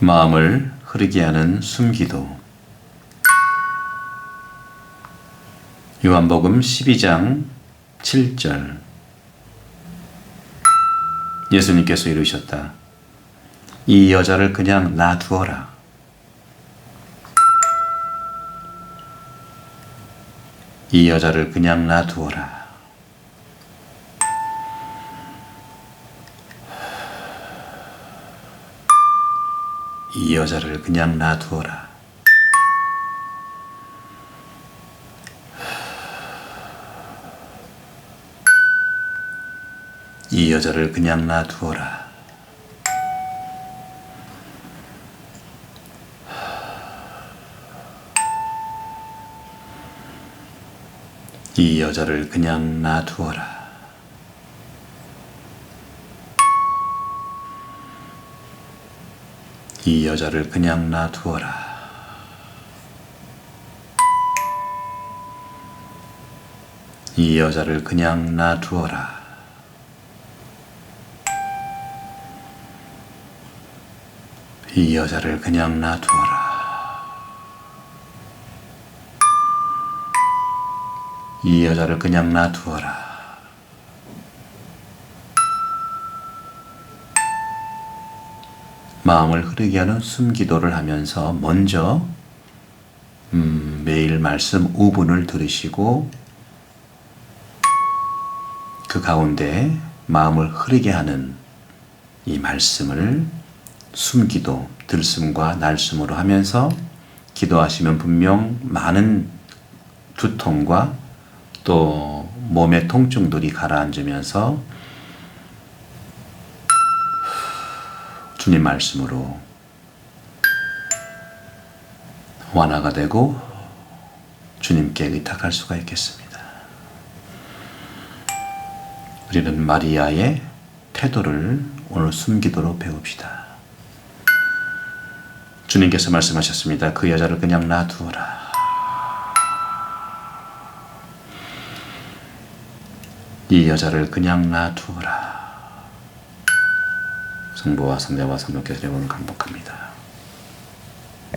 마음을 흐르게 하는 숨기도 요한복음 12장 7절 예수님께서 이르셨다. 이 여자를 그냥 놔두어라. 이 여자를 그냥 놔두어라. 이 여자를 그냥 놔두어라. 이 여자를 그냥 놔두어라. 이 여자를 그냥 놔두어라. 이 여자를 그냥 놔두어라. 이 여자를 그냥 놔두어라. 이 여자를 그냥 놔두어라. 이 여자를 그냥 놔두어라. 마음을 흐르게 하는 숨기도를 하면서 먼저 음, 매일 말씀 5분을 들으시고 그 가운데 마음을 흐르게 하는 이 말씀을 숨기도 들숨과 날숨으로 하면서 기도하시면 분명 많은 두통과 또 몸의 통증들이 가라앉으면서 주님 말씀으로 완화가 되고 주님께 의탁할 수가 있겠습니다. 우리는 마리아의 태도를 오늘 숨기도록 배웁시다. 주님께서 말씀하셨습니다. 그 여자를 그냥 놔두어라. 이 여자를 그냥 놔두어라. 성부와 성자와 성령께서 여러분을 강복합니다.